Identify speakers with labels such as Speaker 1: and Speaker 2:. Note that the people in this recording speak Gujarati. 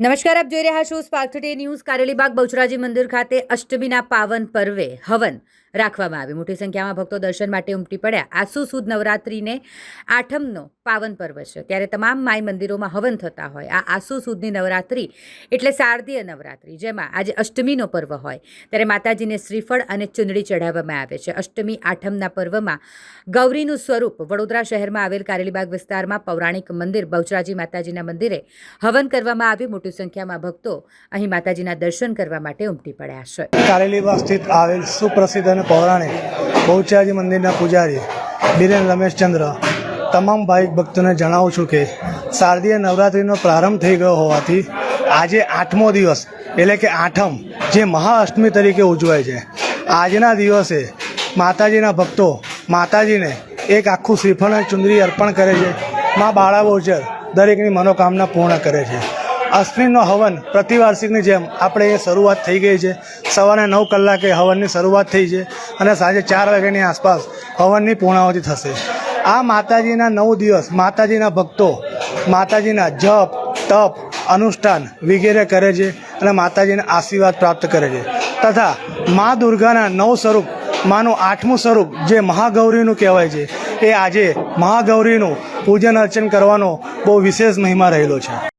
Speaker 1: નમસ્કાર, આપ જોઈ રહ્યા છો Spark Today News Karelibaug Bahucharaji મંદિર ખાતે અષ્ટમીના પાવન પર્વે હવન. રાખવામાં આવી. મોટી સંખ્યામાં ભક્તો દર્શન માટે ઉમટી પડ્યા. આસુ સુદ નવરાત્રિને આઠમનો પાવન પર્વ છે. ત્યારે તમામ માય મંદિરોમાં હવન થતા હોય. આ આસુ સુદની નવરાત્રિ એટલે શારદીય નવરાત્રિ, જેમાં આજે અષ્ટમીનો પર્વ હોય. ત્યારે માતાજીને શ્રીફળ અને ચુંદડી ચઢાવવામાં આવે છે. અષ્ટમી આઠમના પર્વમાં ગૌરીનું સ્વરૂપ વડોદરા શહેરમાં આવેલ કારેલીબાગ વિસ્તારમાં પૌરાણિક મંદિર બહુચરાજી માતાજીના મંદિરે હવન કરવામાં આવ્યું. મોટી સંખ્યામાં ભક્તો અહીં માતાજીના દર્શન કરવા માટે ઉમટી પડ્યા છે.
Speaker 2: કારેલીબાગ સ્થિત આવેલ સુપ્રસિદ્ધ અને પૌરાણિક બહુચરાજી મંદિરના પૂજારી બિરેન રમેશચંદ્ર તમામ ભાવિક ભક્તોને જણાવું છું કે શારદીય નવરાત્રિનો પ્રારંભ થઈ ગયો હોવાથી આજે આઠમો દિવસ, એટલે કે આઠમ, જે મહાઅષ્ટમી તરીકે ઉજવાય છે. આજના દિવસે માતાજીના ભક્તો માતાજીને એક આખું શ્રીફળ અને ચુંદરી અર્પણ કરે છે. મા બાળા બહુચર દરેકની મનોકામના પૂર્ણ કરે છે. અશ્વિનનો હવન પ્રતિવાર્ષિકની જેમ આપણે એ શરૂઆત થઈ ગઈ છે. સવારે નવ કલાકે હવનની શરૂઆત થઈ છે અને સાંજે ચાર વાગ્યાની આસપાસ હવનની પૂર્ણાવતી થશે. આ માતાજીના નવ દિવસ, માતાજીના ભક્તો, માતાજીના જપ, તપ, અનુષ્ઠાન વગેરે કરે છે અને માતાજીના આશીર્વાદ પ્રાપ્ત કરે છે. તથા મા દુર્ગાના નવ સ્વરૂપ, માનું આઠમું સ્વરૂપ જે મહાગૌરીનું કહેવાય છે, એ આજે મહાગૌરીનું પૂજન અર્ચન કરવાનો બહુ વિશેષ મહિમા રહેલો છે.